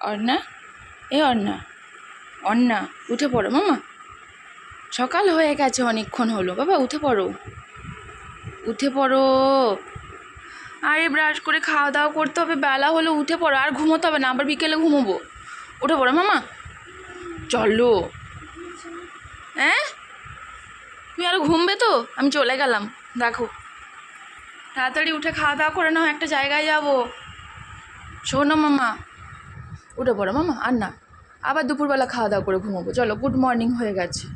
অর্ণা? এ অর্ণা। অর্ণা, উঠে পড়ো মামা। সকাল হয়ে গেছে অনেকক্ষণ হলো। বাবা, উঠে পড়ো। উঠে পড়ো। আরে, ব্রাশ করে খাওয়া দাওয়া করতে হবে। বেলা হলো, উঠে পড়ো। আর ঘুমোতে হবে না। আবার বিকেলে ঘুমোবো। উঠে পড়ো মামা। চলো। হ্যাঁ? তুমি আরও ঘুমবে তো? আমি চলে গেলাম। দেখো। তাড়াতাড়ি উঠে খাওয়া দাওয়া করে নাও। একটা জায়গায় যাব। শোনো মামা। উঠে পড়ো মামা, আর না। আবার দুপুরবেলা খাওয়া দাওয়া করে ঘুমাবো। চলো গুড মর্নিং হয়ে গেছে।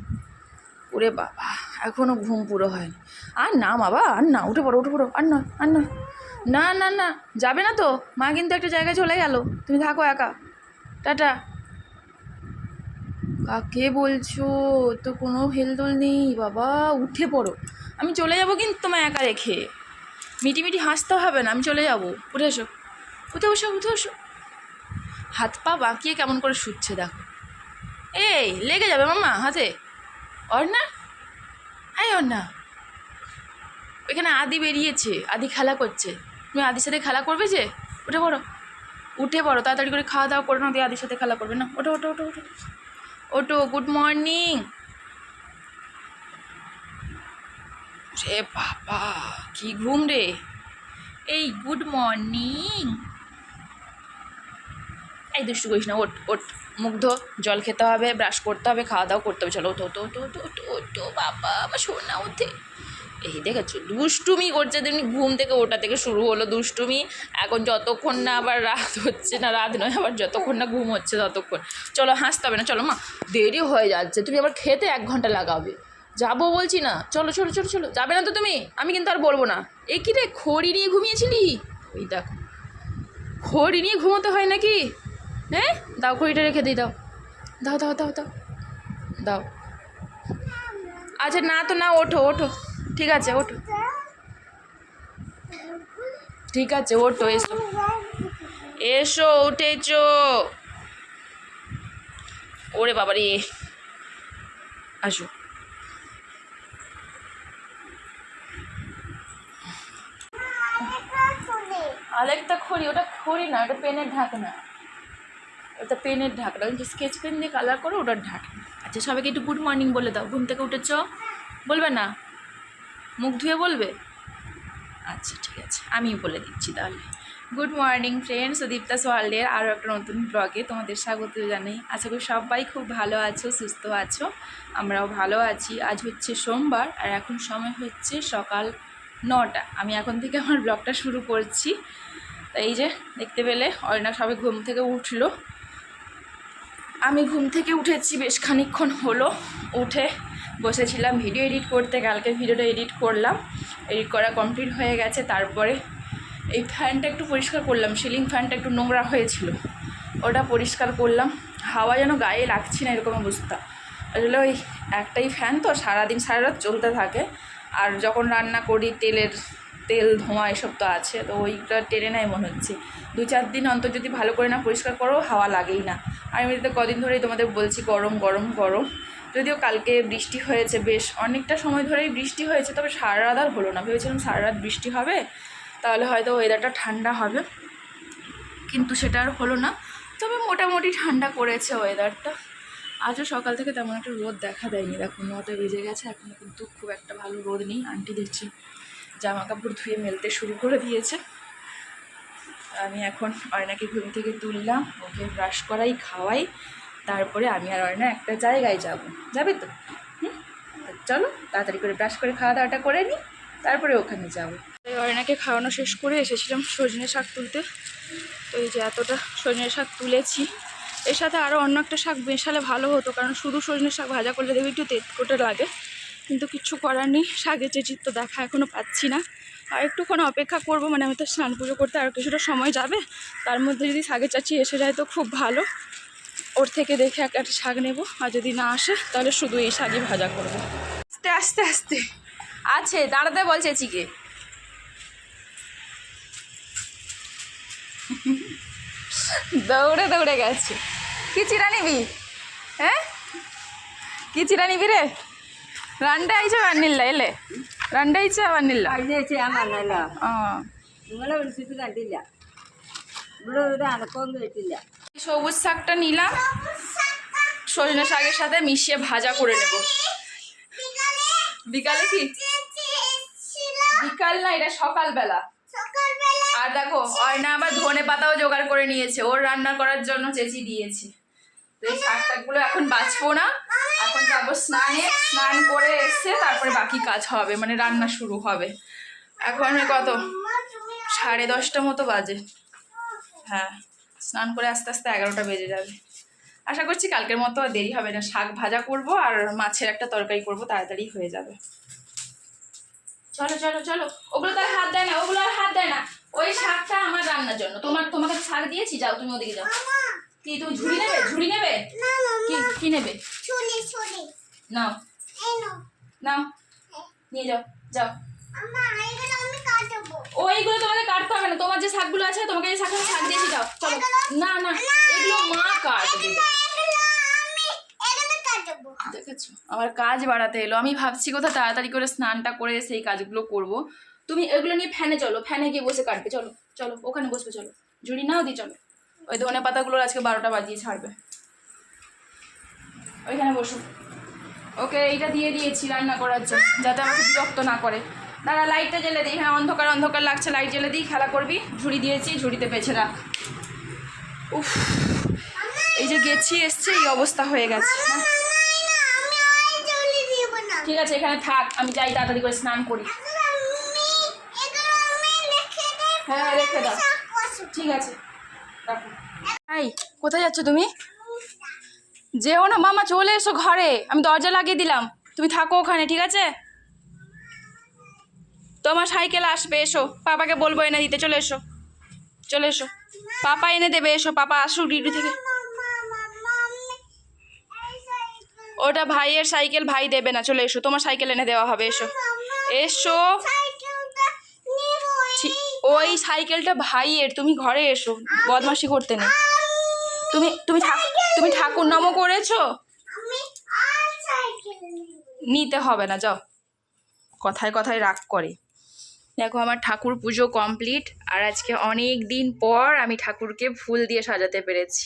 ওরে বাবা এখনও ঘুম পুরো হয়নি। আর না বাবা, আর না, উঠে পড়ো উঠে পড়ো, আর না আর না না না না, যাবে না তো। মা কিন্তু একটা জায়গায় চলে গেল। তুমি থাকো একা। টাটা। কাকে বলছো? তো কোনো হেলদোল নেই। বাবা, উঠে পড়ো। আমি চলে যাব কিন্তু তোমায় একা রেখে। মিটি মিটি হাসতে হবে না, আমি চলে যাব। উঠে এসো। উঠে বসো, উঠে এসো হাত পা বাঁকিয়ে কেমন করে শুচ্ছে দেখো। এই, লেগে যাবে মামা হাতে। অর না হ্যাঁ অর না এখানে আদি বেরিয়েছে, আদি খেলা করছে। তুমি আদির সাথে খেলা করবে যে? উঠে পড়ো। উঠে পড়ো, তাড়াতাড়ি করে খাওয়া দাওয়া করে না দিয়ে আদির সাথে খেলা করবে না। ওটো ওটো ওটো ওটো ওটো গুড মর্নিং রে বাবা, কি ঘুম রে। এই গুড মর্নিং এই দুষ্টু করিস না ওট ওট মুগ্ধ জল খেতে হবে ব্রাশ করতে হবে, খাওয়া দাওয়া করতে হবে। চলো, ওঠো ওঠো ওঠো ওঠো ওঠো বাবা, আমার সোনা ওঠে। এই দেখেছ, দুষ্টুমি করছে তেমনি ঘুম থেকে ওটা থেকে শুরু হলো দুষ্টুমি। এখন যতক্ষণ না আবার রাত হচ্ছে না, রাত নয়, আবার যতক্ষণ না ঘুম হচ্ছে ততক্ষণ। চলো, হাসতে হবে না, চলো, মা, দেরি হয়ে যাচ্ছে, তুমি আবার খেতে এক ঘণ্টা লাগাবে। যাব বলছি না, চলো চলো চলো চলো, যাবে না তো তুমি? আমি কিন্তু আর বলব না। এ কি রে, খড়ি নিয়ে ঘুমিয়েছিলি? ওই দেখো, খড়ি নিয়ে ঘুমোতে হয় নাকি? হ্যাঁ? দাও খড়িটা রেখে দিই দাও। দাও দাও দাও দাও। দাও। আচ্ছা না তো না ওঠো ওঠো। ঠিক আছে ওঠো। ঠিক আছে ওঠো এসো। এসো উঠেছো। ওরে বাবা রে আসো আরেকটা খড়ি ওটা খড়ি না ওটা পেনের ঢাকনা। ওটা পেনের ঢাকনা যে স্কেচ পেন দিয়ে কালার করো, ওটার ঢাকনা। আচ্ছা সবাইকে একটু গুড মর্নিং বলে দাও। ঘুম থেকে উঠেছ? বলবে না? মুখ ধুয়ে বলবে? আচ্ছা ঠিক আছে। আমিই বলে দিচ্ছি তাহলে। গুড মর্নিং ফ্রেন্ডস সুদীপ্তা ওয়ার্ল্ডের আরও একটা নতুন ব্লগে তোমাদের স্বাগত জানাই। আশা করি সবাই খুব ভালো আছো, সুস্থ আছো। আমরাও ভালো আছি। আজ হচ্ছে সোমবার, আর এখন সময় হচ্ছে সকাল নটা। আমি এখন থেকে আমার ব্লগটা শুরু করছি। এই যে, দেখতে পেলে অরিনা সবাই ঘুম থেকে উঠল। আমি ঘুম থেকে উঠেছি, বেশ খানিকক্ষণ হলো। উঠে বসেছিলাম ভিডিও এডিট করতে, কালকে ভিডিওটা এডিট করলাম। এডিট করা কমপ্লিট হয়ে গেছে, তারপরে এই ফ্যানটা একটু পরিষ্কার করলাম সিলিং ফ্যানটা একটু নোংরা হয়েছিল। ওটা পরিষ্কার করলাম। হাওয়া যেন গায়ে লাগছে না, এরকম অবস্থা। আসলে ওই একটাই ফ্যান তো, সারাদিন সারা রাত চলতে থাকে। আর যখন রান্না করি, তেলের তেল, ধোঁয়া এসব তো আছে, তো ওইটা টেনে নেয় মনে হচ্ছে। দু চার দিন অন্তর যদি ভালো করে না পরিষ্কার করো, হাওয়া লাগেই না। আর এমনিতে কদিন ধরেই তোমাদের বলছি গরম গরম গরম। যদিও কালকে বৃষ্টি হয়েছে, বেশ অনেকটা সময় ধরেই বৃষ্টি হয়েছে, তবে সারা রাত আর হলো না। ভেবেছিলাম সারা রাত বৃষ্টি হবে, তাহলে হয়তো ওয়েদারটা ঠান্ডা হবে। কিন্তু সেটা আর হলো না। তবে মোটামুটি ঠান্ডা করেছে ওয়েদারটা আজও সকাল থেকে তেমন একটা রোদ দেখা দেয়নি। দেখো, নটা বেজে গেছে এখনও কিন্তু খুব একটা ভালো রোদ নেই। আন্টি দেখছি জামা কাপড় ধুয়ে মেলতে শুরু করে দিয়েছে। আমি এখন অয়নাকে ঘুম থেকে তুললাম, ওকে ব্রাশ করাই, খাওয়াই, তারপরে আমি আর অয়না একটা জায়গায় যাব। যাবে তো? হুম? চলো, তাড়াতাড়ি করে ব্রাশ করে খাওয়া দাওয়াটা করে নিই তারপরে ওখানে যাব। অয়নাকে খাওয়ানো শেষ করে এসেছিলাম সজনে শাক তুলতে। তো এই যে এতটা সজনে শাক তুলেছি। এর সাথে আরও অন্য একটা শাক মেশালে ভালো হতো, কারণ শুধু সজনে শাক ভাজা করলে দেখবি একটু তেতকোটে লাগে। কিন্তু কিচ্ছু করার নেই। শাকের চেচির তো দেখা এখনও পাচ্ছি না। আর একটুক্ষণ অপেক্ষা করব মানে আমি তো স্নান পুজো করতে আর কিছুটা সময় যাবে। তার মধ্যে যদি শাকের চাচি এসে যায় তো খুব ভালো। ওর থেকে দেখে একটা শাক নেব। আর যদি না আসে, তাহলে শুধু এই শাকই ভাজা করব। আস্তে আস্তে আস্তে। আছে দাঁড়াতে বলছে চিকে দৌড়ে দৌড়ে গেছে। কি চিরা নিবি? হ্যাঁ? কি চিরা নিবি রে? രണ്ട് ആഴ്ച വന്നില്ല അല്ലേ? രണ്ടാഴ്ച വന്നില്ല. രണ്ടാഴ്ച ഞാൻ വന്നല്ലോ. ആ. നിങ്ങളെ വിളിച്ചിട്ട് കണ്ടില്ല. ഇവിടെ ഒരു അനക്കവും കേട്ടില്ല. সবুজ শাকটা নিলাম সজনে শাকের সাথে মিশিয়ে ভাজা করে নেব বিকালে কি বিকাল না এটা সকালবেলা আর দেখো অয়না আবার ধনে পাতাও জোগাড় করে নিয়েছে ওর রান্না করার জন্য চেঁচি দিয়েছে তো এই শাক টাকগুলো এখন বাঁচবো না যাব স্নানে স্নান করে এসে তারপরে বাকি কাজ হবে মানে রান্না শুরু হবে। এখন কত? সাড়ে দশটা মতো বাজে। হ্যাঁ স্নান করে আস্তে আস্তে এগারোটা বেজে যাবে। আশা করছি কালকের মতো আর দেরি হবে না। শাক ভাজা করব আর মাছের একটা তরকারি করব তাড়াতাড়ি হয়ে যাবে। চলো চলো চলো। ওগুলো তো আর হাত দেয় না ওগুলো আর হাত দেয় না। ওই শাকটা আমার রান্নার জন্য। তোমার তোমাকে শাক দিয়েছি যাও তুমি ওদিকে যাও। কি তুমি ঝুড়ি নেবে? ঝুড়ি নেবে? কি কি নেবে? নাও নাও নিয়ে যাও যাও। ওইগুলো তোমাকে কাটতে হবে না। তোমার যে শাকগুলো আছে, তোমাকে যে শাকগুলো শাক দিয়েছি, যাও, চলো। না না, এগুলো মা কাটবে। দেখেছ? আমার কাজ বাড়াতে এলো। আমি ভাবছি কোথাও তাড়াতাড়ি করে স্নানটা করে সেই কাজগুলো করব। তুমি এগুলো নিয়ে ফ্যানে চলো। ফ্যানে গিয়ে বসে কাটবে। চলো চলো, ওখানে বসবে, চলো। ঝুড়ি নাও দি, চলো। ওই ধনে পাতাগুলোর আজকে বারোটা বাজিয়ে ছাড়বে। ওইখানে বসো। ওকে এইটা দিয়ে দিয়েছি রান্না করার জন্য যাতে আমাকে বিরক্ত না করে। দাঁড়া লাইটটা জ্বেলে দিই। হ্যাঁ অন্ধকার অন্ধকার লাগছে। লাইট জ্বেলে দিই খেলা করবি। ঝুড়ি দিয়েছি ঝুড়িতে পেছে রাখ। উফ এই যে গেছি এসছে এই অবস্থা হয়ে গেছে। ঠিক আছে এখানে থাক আমি যাই তাড়াতাড়ি করে স্নান করি। হ্যাঁ রেখে দাও। ঠিক আছে রাখো। কোথায় যাচ্ছ তুমি? যেও না, মামা চলে এসো ঘরে। আমি দরজা লাগিয়ে দিলাম। তুমি থাকো ওখানে, ঠিক আছে? তোমার সাইকেল আসবে, এসো। পাপাকে বলব এনে দিতে, চলে এসো। চলে এসো। পাপা এনে দেবে, এসো। পাপা আসুক ডিউটি থেকে। ওটা ভাইয়ের সাইকেল, ভাই দেবে না। চলে এসো, তোমার সাইকেল এনে দেওয়া হবে, এসো। এসো। ওই সাইকেলটা ভাইয়ের, তুমি ঘরে এসো। বদমাশি করতে নেই। তুমি তুমি তুমি ঠাকুর নামও করেছ? নিতে হবে না যাও। কথায় কথায় রাগ করে। দেখো আমার ঠাকুর পুজো কমপ্লিট আর আজকে অনেক দিন পর আমি ঠাকুরকে ফুল দিয়ে সাজাতে পেরেছি।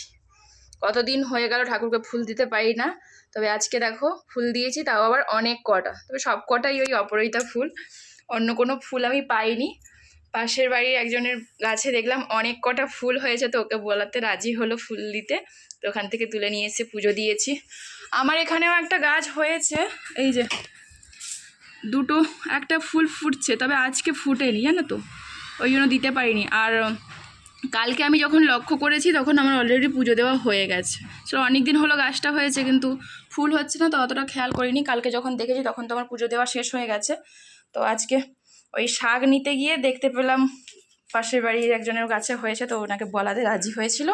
কতদিন হয়ে গেল ঠাকুরকে ফুল দিতে পারি না তবে আজকে দেখো ফুল দিয়েছি তাও আবার অনেক কটা। তবে সব কটাই ওই অপরাজিতা ফুল অন্য কোনো ফুল আমি পাইনি। পাশের বাড়ির একজনের গাছে দেখলাম অনেক কটা ফুল হয়েছে তো ওকে বলাতে রাজি হলো ফুল দিতে। তো ওখান থেকে তুলে নিয়ে এসে পুজো দিয়েছি। আমার এখানেও একটা গাছ হয়েছে, এই যে দুটো, একটা ফুল ফুটছে, তবে আজকে ফুটেনি, জানো তো? ওই জন্য দিতে পারিনি। আর কালকে আমি যখন লক্ষ্য করেছি, তখন আমার অলরেডি পুজো দেওয়া হয়ে গেছে। সো অনেক দিন হলো গাছটা হয়েছে, কিন্তু ফুল হচ্ছে না, তো অতটা খেয়াল করিনি। কালকে যখন দেখেছি, তখন তো আমার পুজো দেওয়া শেষ হয়ে গেছে। তো আজকে ওই শাক নিতে গিয়ে দেখতে পেলাম পাশের বাড়ির একজনের কাছে হয়েছে তো ওনাকে বলাতে রাজি হয়েছিল।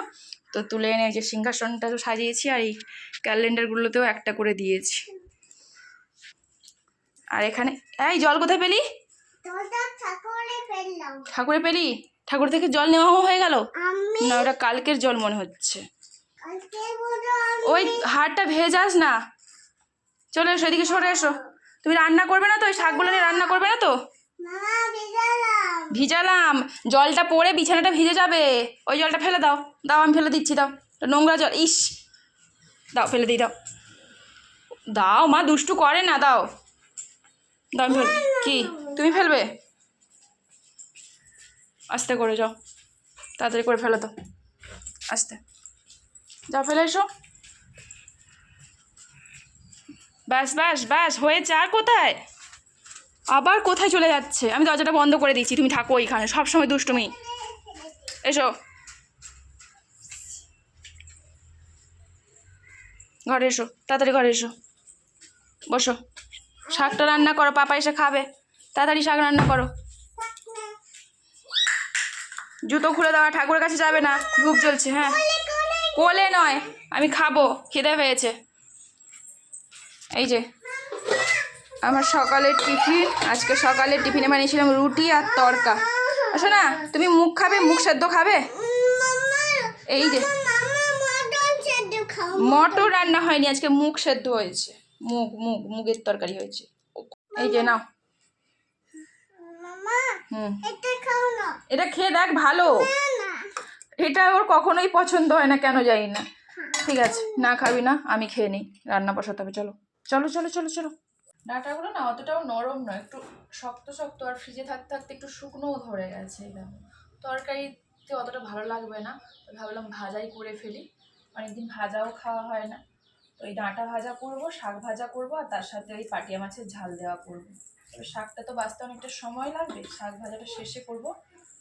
তো তুলে এনে যে সিংহাসনটা তো সাজিয়েছি আর এই ক্যালেন্ডারগুলোতেও একটা করে দিয়েছি। আর এখানে এই জল কোথায় পেলি? ঠাকুরে পেলি? ঠাকুর থেকে জল নেওয়া হয়ে গেল? না ওটা কালকের জল মনে হচ্ছে। ওই হাড়টা ভেজাস না। চলে এসো এদিকে সরে এসো। তুমি রান্না করবে না তো? ওই শাকগুলো নিয়ে রান্না করবে না তো? ভিজালাম। জলটা পড়ে বিছানাটা ভিজে যাবে। ওই জলটা ফেলে দাও। দাও আমি ফেলে দিচ্ছি দাও। নোংরা জল ইস। দাও ফেলে দিই দাও। দাও মা দুষ্টু করে না দাও। দাও আমি ফেল কি? তুমি ফেলবে? আস্তে করে যাও। তাড়াতাড়ি করে ফেলে দাও আস্তে। যাও ফেলে এসো। ব্যাস ব্যাস ব্যাস হয়েছে আর কোথায়? আবার কোথায় চলে যাচ্ছে? আমি দরজাটা বন্ধ করে দিচ্ছি, তুমি থাকো ওইখানে, সবসময় দুষ্টুমি। এসো। ঘরে এসো, তাড়াতাড়ি ঘরে এসো। বসো। শাকটা রান্না করো, পাপা এসে খাবে। তাড়াতাড়ি শাক রান্না করো। জুতো খুলে দেওয়া, ঠাকুরের কাছে যাবে না? ধূপ জ্বলছে হ্যাঁ। কোলে নয়, আমি খাব, খিদে পেয়েছে। এই যে আমার সকালের টিফিন আজকে সকালের টিফিনে বানিয়েছিলাম রুটি আর তড়কা আসো না তুমি মুখ খাবে মুখ সেদ্ধ খাবে? এই যে মটর রান্না হয়নি আজকে মুখ সেদ্ধ হয়েছে। মুগ মুগ মুগের তরকারি হয়েছে। এই যে নাও। এটা খেয়ে দেখ ভালো। এটা ওর কখনোই পছন্দ হয় না কেন জানি না। ঠিক আছে না খাবি না আমি খেয়ে নিই। রান্না বসাতে হবে চলো। চলো চলো চলো চলো। ডাটাগুলো না অতটাও নরম নয় একটু শক্ত শক্ত আর ফ্রিজে থাকতে থাকতে একটু শুকনোও ধরে গেছে এই তরকারিতে অতটা ভালো লাগবে না তো ভাবলাম ভাজাই করে ফেলি। অনেকদিন ভাজাও খাওয়া হয় না। তো এই ডাঁটা ভাজা করব শাক ভাজা করব আর তার সাথে ওই পাটিয়া মাছের ঝাল দেওয়া করব। এবার শাকটা তো বাঁচতে অনেকটা সময় লাগবে শাক ভাজাটা শেষে করব।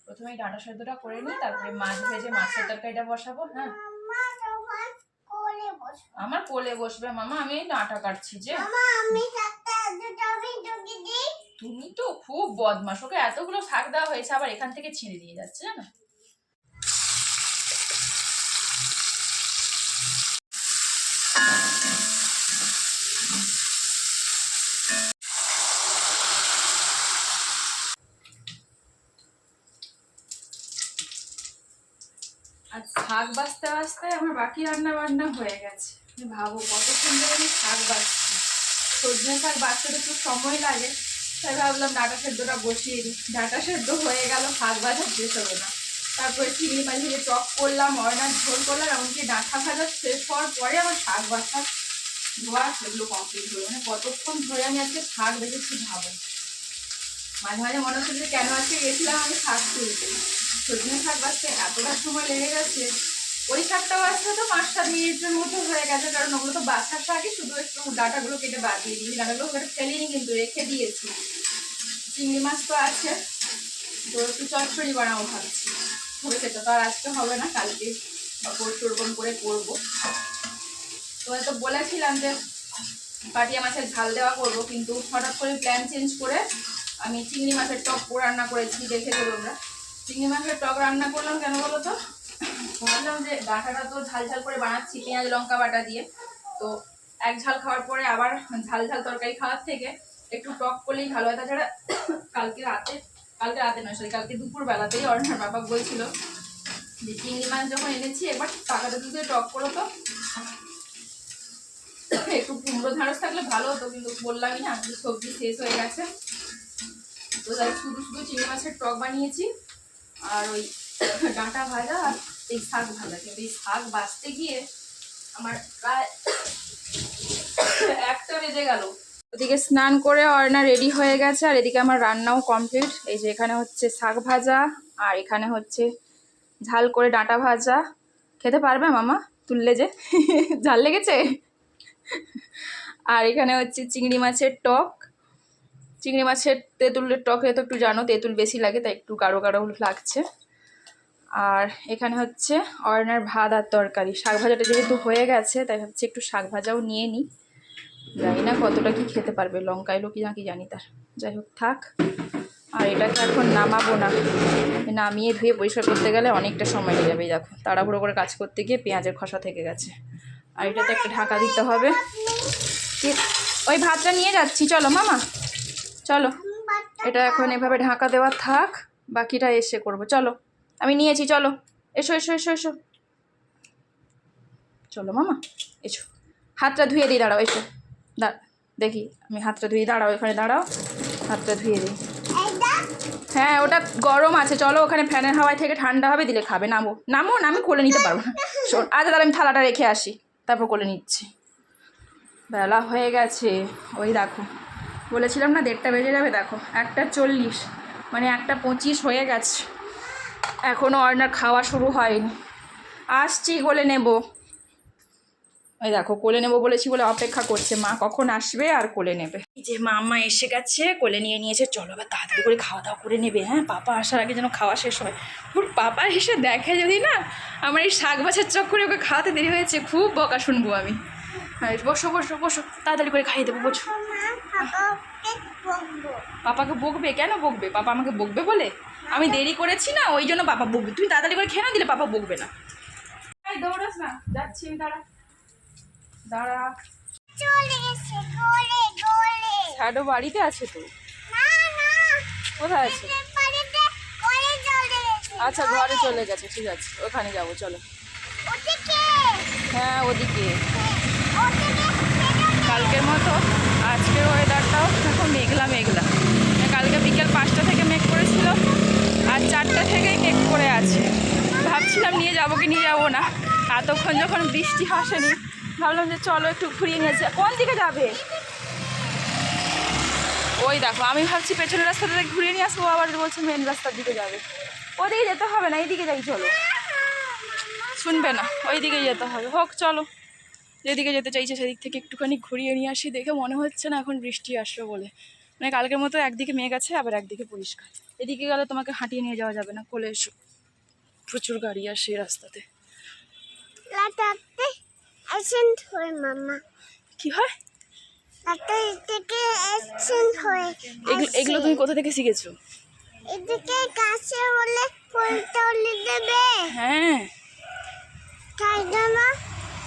প্রথমে এই ডাঁটা সেদ্ধটা করে নিই তারপরে মাছ ভেজে মাছের তরকারিটা বসাবো হ্যাঁ? আমার কোলে বসবে। মামা আমি ডাঁটা কাটছি যে। আমি তুমি তো খুব বদমাস ওকে এতগুলো শাক দেওয়া হয়েছে, আবার এখান থেকে ছিঁড়ে দিয়ে যাচ্ছে, জানো? আর শাক বাঁচতে বাঁচতে আমার বাকি রান্না বান্না হয়ে গেছে। ভাবো কতক্ষণ ধরে আমি শাক বাঁচছি সজনে শাক বাঁচতে একটু সময় লাগে, তাই ভাবলাম ডাটা সেদ্ধটা বসিয়ে দিই। ডাটা সেদ্ধ হয়ে গেল, শাক ভাজা শেষ হবে না। তারপরে চিংড়ি মাছ ভেজে চপ করলাম অর্ডার ঝোল করলাম, এমনকি ডাঁটা ভাজা শেষ হওয়ার পরে আমার শাক বাছা ধোয়া সেগুলো কমপ্লিট হলো। মানে কতক্ষণ ধরে আমি আজকে শাক বেঁচেছি ভাবো। মাঝে মাঝে মনে হচ্ছে যে কেন আজকে গেছিলাম আমি শাক তুলতে। সজনে শাক বাঁচতে এতটা সময় লেগে গেছে ওই শাকটা বাঁচতে তো পাঁচ সাত মিনিটের মতো হয়ে গেছে, কারণ ওগুলো তো বাছার শাকই, শুধু একটু ডাটাগুলো কেটে বাদ দিয়ে দিই ডাটাগুলো কেটে ফেলিনি কিন্তু, রেখে দিয়েছি। চিংড়ি মাছ তো আছে, তো একটু চচ্চড়ি বানাবো ভাবছি। হবে সেটা তো আর আজকে হবে না, কালকে বা পরশু ওরকম করে করব। তো বলেছিলাম যে পাটিয়া মাছের ঝাল দেওয়া করব, কিন্তু হঠাৎ করে প্ল্যান চেঞ্জ করে আমি চিংড়ি মাছের টক রান্না করেছি দেখেছ তোমরা চিংড়ি মাছের টক রান্না করলাম কেন বলো তো? ভাবলাম যে ডাঁটাটা তো ঝাল ঝাল করে বানাচ্ছি, পেঁয়াজ, লঙ্কা বাটা দিয়ে। তো এক ঝাল খাওয়ার পরে আবার ঝাল ঝাল তরকারি খাওয়ার থেকে একটু টক করলেই ভালো হয়। তাছাড়া কালকে রাতে কালকে রাতে নয় সরি কালকে দুপুর বেলাতেই অর্ণার বাবা বলছিল যে চিংড়ি মাছ যখন এনেছি এবার টাকাটা দুধে টক করো তো। একটু কুমড়ো ঢাঁড়স থাকলে ভালো হতো, কিন্তু বললামই না, যে সবজি শেষ হয়ে গেছে। তো তাই শুধু শুধু চিংড়ি মাছের টক বানিয়েছি, আর ওই ডাঁটা ভাজা আর এই শাক ভাজা কিন্তু এই শাক বাঁচতে গিয়ে আমার প্রায় একটা বেজে গেল। ওদিকে স্নান করে অর্ণা রেডি হয়ে গেছে, আর এদিকে আমার রান্নাও কমপ্লিট এই যে এখানে হচ্ছে শাক ভাজা, আর এখানে হচ্ছে ঝাল করে ডাঁটা ভাজা। খেতে পারবে মামা? তুললে যে। ঝাল লেগেছে? আর এখানে হচ্ছে চিংড়ি মাছের টক। চিংড়ি মাছের তেঁতুলের টকে তো একটু জানো, তেঁতুল বেশি লাগে, তাই একটু গাঢ় গাঢ় লাগছে। আর এখানে হচ্ছে অর্ণার ভাত আর তরকারি। শাক ভাজাটা যেহেতু হয়ে গেছে, তাই হচ্ছে একটু শাক ভাজাও নিয়ে নিই। জানি না কতটা কি খেতে পারবে লঙ্কা এলো কি না কি জানি তার। যাই হোক, থাক। আর এটাকে এখন নামাবো না। নামিয়ে ধুয়ে পরিষ্কার করতে গেলে অনেকটা সময় লেগে যাবে দেখো। তাড়াহুড়ো করে কাজ করতে গিয়ে পেঁয়াজের খসা থেকে গেছে। আর এটাতে একটা ঢাকা দিতে হবে। ওই ভাতটা নিয়ে যাচ্ছি। চলো, মামা। চলো। এটা এখন এভাবে ঢাকা দেওয়া থাক, বাকিটা এসে করব। চলো। আমি নিয়েছি, চলো। এসো এসো এসো এসো। চলো মামা, এসো। হাতটা ধুয়ে দিই, দাঁড়াও, এসো। দা দেখি, আমি হাতটা ধুয়ে দাঁড়াও, এখানে দাঁড়াও। হাতটা ধুয়ে দিই। হ্যাঁ ওটা গরম আছে, চলো, ওখানে ফ্যানের হাওয়ায় থেকে ঠান্ডা হবে, দিলে খাবে, নামো। নামো না, আমি কোলে নিতে পারব না। শোন আচ্ছা তাহলে আমি থালাটা রেখে আসি। তারপর কোলে নিচ্ছি। বেলা হয়ে গেছে। ওই দেখো, বলেছিলাম না, দেড়টা বেজে যাবে, দেখো। একটা চল্লিশ মানে একটা পঁচিশ হয়ে গেছে। এখনও অর্ণার খাওয়া শুরু হয়নি। আসছি কোলে নেব। ওই দেখো কোলে নেব বলেছি বলে অপেক্ষা করছে মা। কখন আসবে আর কোলে নেবে? এই যে মামা এসে গেছে কোলে নিয়ে নিয়েছে। চলো এবার তাড়াতাড়ি করে খাওয়া দাওয়া করে নেবে হ্যাঁ? পাপা আসার আগে যেন খাওয়া শেষ হয়। ওর পাপা এসে দেখে যদি না আমার এই শাক বাছের চক্করে ওকে খাওয়াতে দেরি হয়েছে খুব বকা শুনব আমি। বসো বসো বসো তাড়াতাড়ি করে খাইয়ে দেবো বসো। পাপাকে বকবে? কেন বকবে? পাপা আমাকে বকবে বলে? আমি দেরি করেছি না ওই জন্য পাপা বকবে। তুমি তাড়াতাড়ি করে খেয়ে না দিলে পাপা বকবে না। দৌড়াস না যাচ্ছি আমি দাঁড়া। দাঁড়া। চলে এসে গোলে গোলে। শ্যাডো বাড়িতে আছে তো। না না। কোথায় আছে? আচ্ছা ঘরে চলে গেছে ঠিক আছে ওখানে যাব চলো। হ্যাঁ ওদিকে। ওদিকে কালকের মতো আজকের ওয়েদারটাও এখন মেঘলা মেঘলা। কালকে বিকেল পাঁচটা থেকে মেঘ করেছিল। আর চারটে থেকেই কেক করে আছে। ভাবছিলাম নিয়ে যাব কি নিয়ে যাব না। এতক্ষণ যখন বৃষ্টি হাসেনি ভাবলাম যে চলো একটু ঘুরিয়ে নিয়েছে কোন দিকে যাবে? ওই দেখো, আমি ভাবছি পেছনের রাস্তা থেকে ঘুরিয়ে নিয়ে আসব আবার বলছে মেন রাস্তার দিকে যাবে। ওদিকে যেতে হবে না, এইদিকে যাই, চলো। শুনবে না ওই দিকে যেতে হবে। হোক, চলো। যেদিকে যেতে চাইছে সেদিক থেকে একটুখানি ঘুরিয়ে নিয়ে আসি, দেখে মনে হচ্ছে না এখন বৃষ্টি আসবে বলে। মানে কালকের মতো একদিকে মেঘ আছে আবার একদিকে পরিষ্কার। এদিকে গেলে তোমাকে হাঁটিয়ে নিয়ে যাওয়া যাবে না কোলে এসো। প্রচুর গাড়ি আসে রাস্তাতে। হয় কি হয়? হয়। এগুলো তুমি কোথা থেকে শিখেছো? এদিকে গাছে বলে ফুল তুলে দেবে। হ্যাঁ। তাই জন্য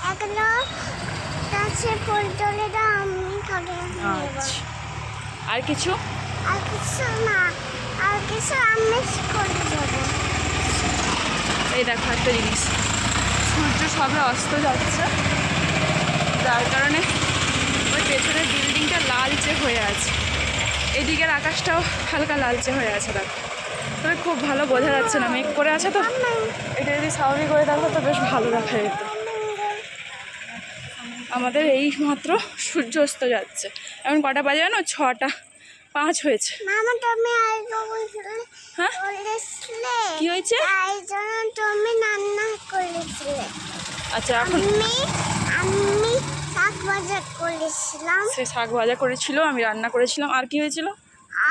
এগুলো গাছে ফুল তুলে দাও আমি করে আচ্ছা। আর কিছু? আর কিছু না। আর কিছু আমি করে দেবো এই দেখো একটা জিনিস। সূর্য সবে অস্ত যাচ্ছে। যার কারণে ওই পেছনের বিল্ডিংটা লালচে হয়ে আছে। এদিকের আকাশটাও হালকা লালচে হয়ে আছে দেখো। তবে খুব ভালো বোঝা যাচ্ছে না। মেঘ করে আছে তো। এটা যদি স্বাভাবিক করে দেখো তো বেশ ভালো দেখা যেত। আমাদের এই মাত্র সূর্য অস্ত যাচ্ছে। এখন কটা বাজে জানো? ছটা। পাঁচ হয়েছে। হ্যাঁ? কি হয়েছে? আচ্ছা এখন সে শাক ভাজা করেছিল আমি রান্না করেছিলাম। আর কি হয়েছিল?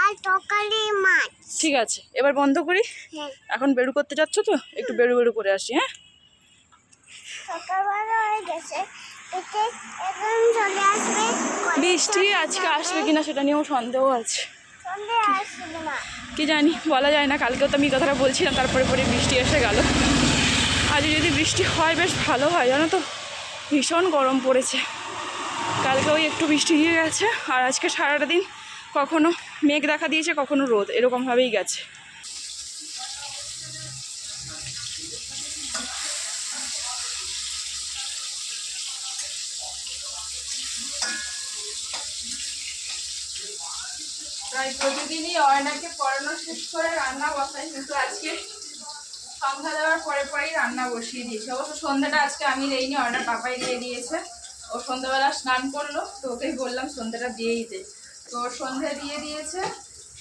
আর তরকারি মাছ। ঠিক আছে এবার বন্ধ করি। হ্যাঁ। এখন বেরু করতে যাচ্ছ তো? একটু বেরু বেরু করে আসি হ্যাঁ? সকালবেলা হয়ে গেছে। বৃষ্টি আজকে। আসবে কিনা সেটা নিয়েও সন্দেহ আছে। কি জানি, বলা যায় না। কালকেও তো আমি কথাটা বলছিলাম, তারপরে পরে বৃষ্টি এসে গেল। আজ যদি বৃষ্টি হয়, বেশ ভালো হয়, জানো তো? ভীষণ গরম পড়েছে। কালকে ওই একটু বৃষ্টি দিয়ে গেছে, আর আজকে সারাটা দিন কখনো মেঘ দেখা দিয়েছে, কখনো রোদ, এরকমভাবেই গেছে। প্রায় প্রতিদিনই অয়নাকে পড়ানো শেষ করে রান্না বসাই, কিন্তু আজকে সন্ধ্যা দেওয়ার পরে পরেই রান্না বসিয়ে দিয়েছি। অবশ্য সন্ধ্যাটা আজকে আমি দেইনি, অয়নার পাপাই দিয়ে দিয়েছে। ও সন্ধ্যাবেলা স্নান করল, তো ওকেই বললাম সন্ধ্যাটা দিয়েই দে। তো ওর সন্ধ্যা দিয়ে দিয়েছে।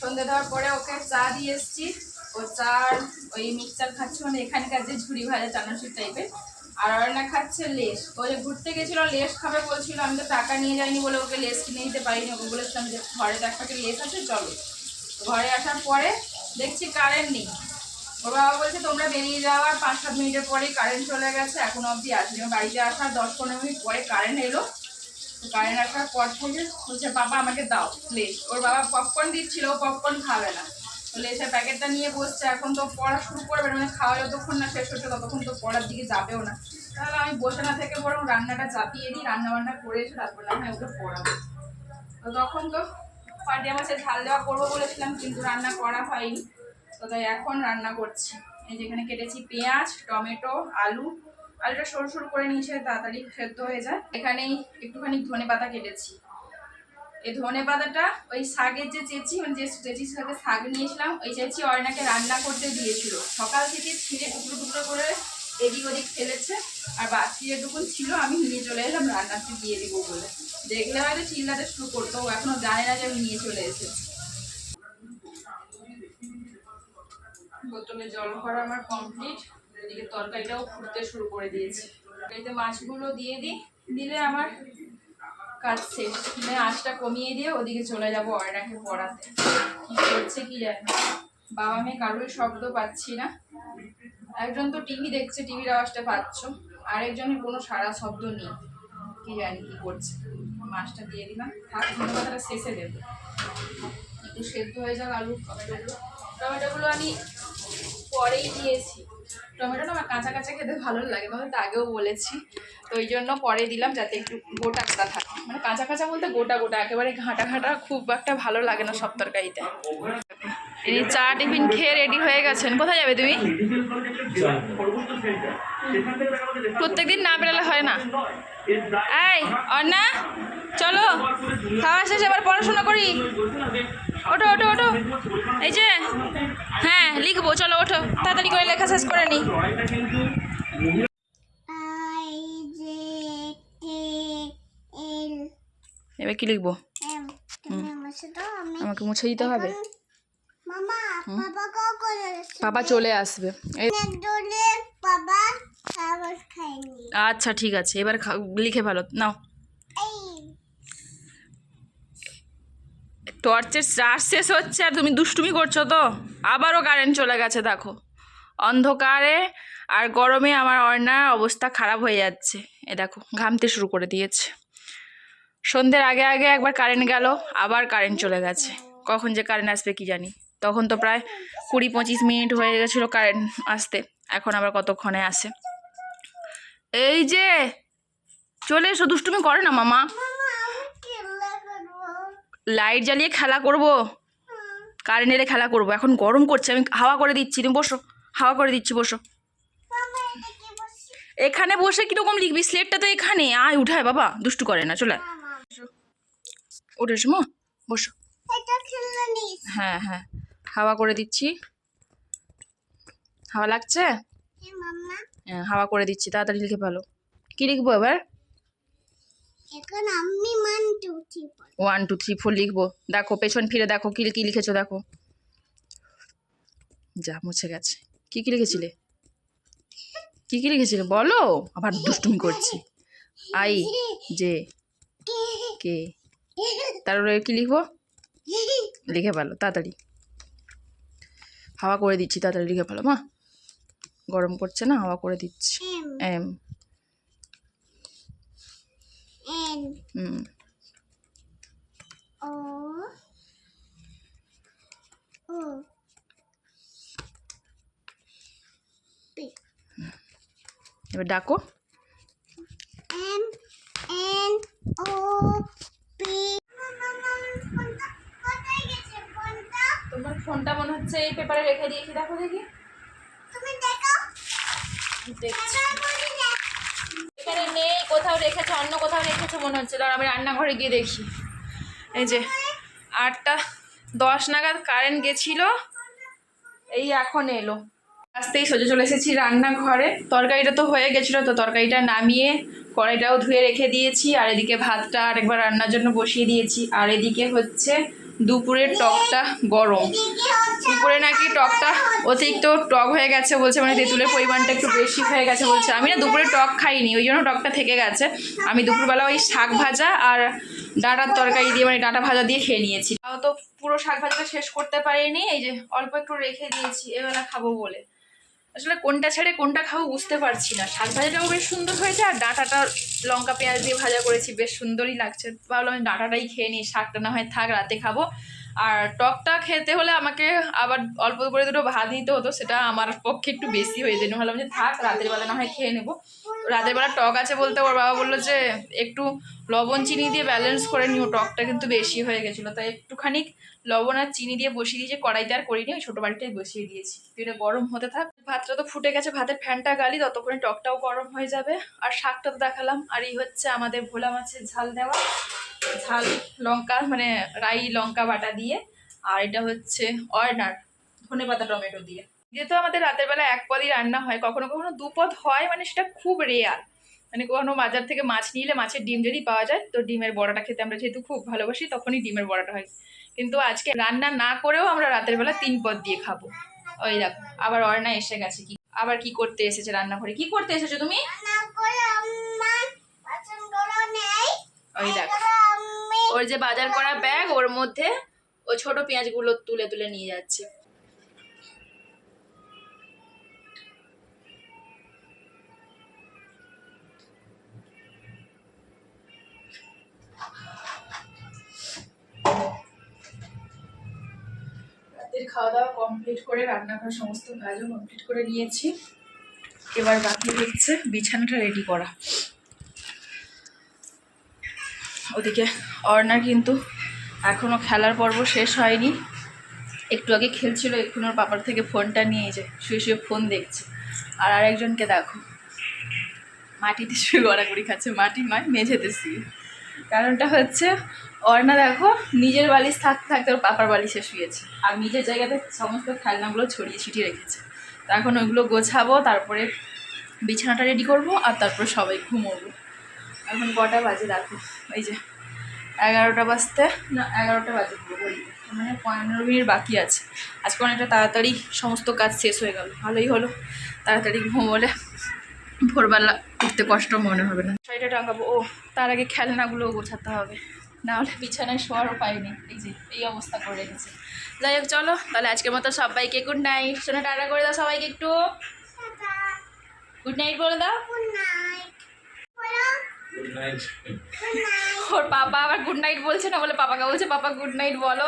সন্ধ্যা দেওয়ার পরে ওকে চা দিয়ে এসছি। ও চা ওই মিক্সচার খাচ্ছে মানে এখানকার যে ঝুড়ি ভাজা চানাচুর টাইপের আর অয়না খাচ্ছে লেস। যে ঘুরতে গেছিল, লেস খাবে বলছিল, আমি তো টাকা নিয়ে যাইনি বলে ওকে লেস কিনে দিতে পারিনি। ওকে বলেছিলাম যে, ঘরে এক প্যাকেট লেস আছে, চলো। ঘরে আসার পরে দেখছি কারেন্ট নেই। ওর বাবা বলছে, তোমরা বেরিয়ে যাওয়ার পাঁচ সাত মিনিটের পরেই কারেন্ট চলে গেছে। এখনও অবধি আসেনি ও বাড়িতে আসার দশ পনেরো মিনিট পরে কারেন্ট এলো। কারেন্ট আসার পর থেকে বলছে, বাবা, আমাকে দাও লেস। ওর বাবা পপকর্ন দিচ্ছিল পপকর্ন খাবে না। তো লেসের প্যাকেটটা নিয়ে বসছে, এখন তো পড়া শুরু করবে মানে খাওয়া যতক্ষণ না শেষ হচ্ছে ততক্ষণ তো পড়ার দিকে যাবেও না। তাহলে আমি বসে না থেকে বরং রান্নাটা চাপিয়ে দিই রান্না বান্না করে এসে তারপর না হয় ওকে পড়াবো। তো তখন তো পাটিয়া মাছের ঝাল দেওয়া করব বলেছিলাম, কিন্তু রান্না করা হয়নি। তো তাই এখন রান্না করছি। এই যেখানে কেটেছি পেঁয়াজ, টমেটো, আলু। আলুটা সরু সরু করে নিয়েছে, তাড়াতাড়ি সেদ্ধ হয়ে যায়। এখানেই একটুখানি ধনে পাতা কেটেছি। এই ধনে পাতাটা, ওই শাকের যে চেঁচি মানে যে চেঁচির সাথে শাক নিয়েছিলাম, ওই চেঁচি অয়নাকে রান্না করতে দিয়েছিল। সকাল থেকে ছিঁড়ে টুকরো টুকরো করে এদিক ওদিক ফেলেছে, আর বাকি যেটুকু ছিল, আমি নিয়ে চলে এলাম, রান্নাতে দিয়ে দিব বলে। দেখলে হয়তো চিল্লাতে শুরু করতো, ও এখনও জানে না যে আমি নিয়ে চলে এসেছি। বোতলে জল ভরা আমার কমপ্লিট এদিকে তরকারিটাও ফুটতে শুরু করে দিয়েছি। এতে মাছগুলো দিয়ে দিই, দিলে আমার কাজ শেষ। মানে আঁচটা কমিয়ে দিয়ে ওদিকে চলে যাব অয়নাকে পড়াতে। কি করছে কি জানি বাবা মেয়ে কারোর শব্দ পাচ্ছি না। একজন তো টিভি দেখছে, টিভির আওয়াজটা পাচ্ছ। আরেকজনের কোনো সারা শব্দ নেই। কি জানি কি করছে। মাছটা দিয়ে দিলাম। থাক ধন্যবাদটা শেষে দেবো। একটু সেদ্ধ হয়ে যাক আলু টমেটোগুলো। টমেটোগুলো আমি পরেই দিয়েছি। টমেটো না আমার কাঁচা কাঁচা খেতে ভালো লাগে, আমি তো আগেও বলেছি। তো ওই জন্য পরে দিলাম যাতে একটু গোটা গোটাটা থাকে। মানে কাঁচা কাঁচা বলতে গোটা গোটা, একেবারে ঘাঁটা ঘাঁটা খুব একটা ভালো লাগে না সব তরকারিতে। এই চা টিফিন খেয়ে রেডি হয়ে গেছেন। কোথায় যাবে তুমি? প্রত্যেকদিন না বেরোলে হয় না। এই অন্না চলো খাওয়া শেষে আবার পড়াশোনা করি। ওঠো ওঠো ওঠো। এই যে হ্যাঁ লিখব চলো ওঠো। তাড়াতাড়ি করে লেখা শেষ করে নি। এবার কি লিখব? আমাকে মুছে দিতে হবে? বাবা চলে আসবে? আচ্ছা ঠিক আছে। এবার লিখে ভালো নাও। টর্চের চার্জ শেষ হচ্ছে আর তুমি দুষ্টুমি করছ তো? আবারও কারেন্ট চলে গেছে দেখো। অন্ধকারে আর গরমে আমার অর্ণার অবস্থা খারাপ হয়ে যাচ্ছে। এ দেখো ঘামতে শুরু করে দিয়েছে। সন্ধ্যের আগে আগে একবার কারেন্ট গেল আবার কারেন্ট চলে গেছে। কখন যে কারেন্ট আসবে কি জানি। তখন তো প্রায় কুড়ি পঁচিশ মিনিট হয়ে গেছিল কারেন্ট আসতে। এখন আবার কতক্ষণে আসে? এই যে চলে এসো দুষ্টুমি করে না মামা। লাইট জ্বালিয়ে খেলা করব। কারেন্ট এলে খেলা করব। এখন গরম করছে আমি হাওয়া করে দিচ্ছি। তুমি বসো হাওয়া করে দিচ্ছি বসো। এখানে বসে কীরকম লিখবি? স্লেটটা তো এখানে। আয় উঠায় বাবা। দুষ্টু করে না চলে আয়। মামা উঠে এসো মা? বসো। হ্যাঁ হ্যাঁ। হাওয়া করে দিচ্ছি। হাওয়া লাগছে? হ্যাঁ হাওয়া করে দিচ্ছি তাড়াতাড়ি লিখে ভালো কী লিখব এবার? এখন আমি two three one two three four লিখব। দেখো পেছন ফিরে দেখো কী কী লিখেছো দেখো। যা মুছে গেছে। কী কী লিখেছিলে? কী কী লিখেছিলে? বলো। আবার দুষ্টুমি করছি। আই যে কে। তারপরে কি লিখব? লিখে ভালো তাড়াতাড়ি। হাওয়া করে দিচ্ছি তাড়াতাড়ি লিখে ভালো মা। গরম করছে না হাওয়া করে দিচ্ছি। এম। হুম। এবার ডাকো এম এন ও পি ফোনটা কোথায় গেছে ফোনটা তোমার ফোনটা মনে হচ্ছে এই পেপারে রেখে দিয়েছি দেখো দেখি। এখানে নেই কোথাও রেখেছো অন্য কোথাও রেখেছো মনে হচ্ছে। ধর আমি রান্নাঘরে গিয়ে দেখি। এই যে আটটা দশ নাগাদ কারেন্ট গেছিল। এই এখন এলো। আসতেই সোজা চলে এসেছি রান্নাঘরে। তরকারিটা তো হয়ে গেছিল তো তরকারিটা নামিয়ে কড়াইটাও ধুয়ে রেখে দিয়েছি। আর এদিকে ভাতটা আরেকবার রান্নার জন্য বসিয়ে দিয়েছি। আর এদিকে হচ্ছে দুপুরের টকটা গরম। দুপুরে নাকি টকটা অতিরিক্ত টক হয়ে গেছে বলছে মানে তেঁতুলের পরিমাণটা একটু বেশি হয়ে গেছে বলছে। আমি না দুপুরে টক খাইনি, ওই জন্য টকটা থেকে গেছে। আমি দুপুরবেলা ওই শাক ভাজা আর ডাঁটার তরকারি দিয়ে মানে ডাঁটা ভাজা দিয়ে খেয়ে নিয়েছি। তাও তো পুরো শাক ভাজাটা শেষ করতে পারিনি, এই যে অল্প একটু রেখে দিয়েছি এবেলা খাব বলে। আসলে কোনটা ছেড়ে কোনটা খাব বুঝতে পারছি না। শাক ভাজাটাও বেশ সুন্দর হয়েছে আর ডাঁটাটা লঙ্কা, পেঁয়াজ দিয়ে ভাজা করেছি, বেশ সুন্দরই লাগছে। ভাবলাম আমি ডাঁটাটাই খেয়ে নিই, শাকটা না হয় থাক, রাতে খাব। আর টকটা খেতে হলে আমাকে আবার অল্প করে দুটো ভাত নিতে হতো, সেটা আমার পক্ষে একটু বেশি হয়ে যায় ভাবলাম যে থাক, রাতের বেলা না হয় খেয়ে নেব। রাতের বেলা টক আছে বলতে ওর বাবা বলল যে একটু লবণ, চিনি দিয়ে ব্যালেন্স করে নিও, টকটা কিন্তু বেশি হয়ে গেছিল। তাই একটুখানি লবণ আর চিনি দিয়ে বসিয়ে দিয়েছি, কড়াইতে আর করিনি, ওই ছোটো বাড়িটাই বসিয়ে দিয়েছি। এটা গরম হতে থাক ভাতটা তো ফুটে গেছে, ভাতের ফ্যানটা গালি, ততক্ষণে টকটাও গরম হয়ে যাবে। আর শাকটা তো দেখালাম, আর এই হচ্ছে আমাদের ভোলা মাছের ঝাল দেওয়া। ঝাল লঙ্কা মানে রাই লঙ্কা বাটা দিয়ে, আর এটা হচ্ছে অর্নার, ধনে পাতা টমেটো দিয়ে। যেহেতু আমাদের রাতের বেলা এক পদই রান্না হয়, কখনো কখনো দুপদ হয় মানে সেটা খুব রেয়ার মানে কখনো বাজার থেকে মাছ নিলে মাছের ডিম যদি পাওয়া যায়, তো ডিমের বড়াটা খেতে আমরা যেহেতু খুব ভালোবাসি, তখনই ডিমের বড়াটা হয়। কিন্তু আজকে রান্না না করেও আমরা রাতের বেলা তিন পদ দিয়ে খাব। ওই দেখো, আবার অর্ণা এসে গেছে, কি আবার কি করতে এসেছে রান্নাঘরে? কি করতে এসেছ তুমি? ওই দেখো, ওর যে বাজার করা ব্যাগ, ওর মধ্যে ও ছোট পেঁয়াজগুলো তুলে তুলে নিয়ে যাচ্ছে। রাতের খাওয়া দাওয়া কমপ্লিট করে, রান্নাঘর সমস্ত কাজও কমপ্লিট করে নিয়েছি। এবার বাকি হচ্ছে বিছানাটা রেডি করা। ওদিকে অর্ণার কিন্তু এখনও খেলার পর্ব শেষ হয়নি। একটু আগে খেলছিল, এখন ওর পাপার থেকে ফোনটা নিয়ে যে শুয়ে শুয়ে ফোন দেখছে। আর আরেকজনকে দেখো। মাটিতে শুয়ে গড়াগড়ি খাচ্ছে। মাটি নয়, মেঝেতে শুয়ে। কারণটা হচ্ছে অর্ণা দেখো, নিজের বালিশ থাকতে থাকতে ওর পাপার বালিশে শুয়েছে আর নিজের জায়গাতে সমস্ত খেলনাগুলো ছড়িয়ে ছিটিয়ে রেখেছে। তো এখন ওইগুলো গোছাবো, তারপরে বিছানাটা রেডি করব, আর তারপর সবাই ঘুমোবো। এখন কটা বাজে রাখো এই যে এগারোটা বাজতে, না, এগারোটা বাজে বলি। মানে পনেরো মিনিট বাকি আছে। আজকে অনেকটা তাড়াতাড়ি সমস্ত কাজ শেষ হয়ে গেল। ভালোই হলো, তাড়াতাড়ি ঘুমোলে ভোরবেলা উঠতে কষ্ট মনে হবে না। শাড়িটা টাঙাবো। ও, তার আগে খেলনাগুলো গোছাতে হবে। না হলে বিছানায় শোয়ারও পাইনি এই যে এই অবস্থা করে রেখেছে। যাই হোক চলো তাহলে আজকের মতো সবাইকে গুড নাইট শোনা টাটা করে দাও সবাইকে একটু। গুড নাইট বলে দাও। গুড নাইট বলো গুড নাইট গুড নাইট ওর পাপা আবার গুড নাইট বলছে না বলে পাপাকে বলছে পাপা গুড নাইট বলো।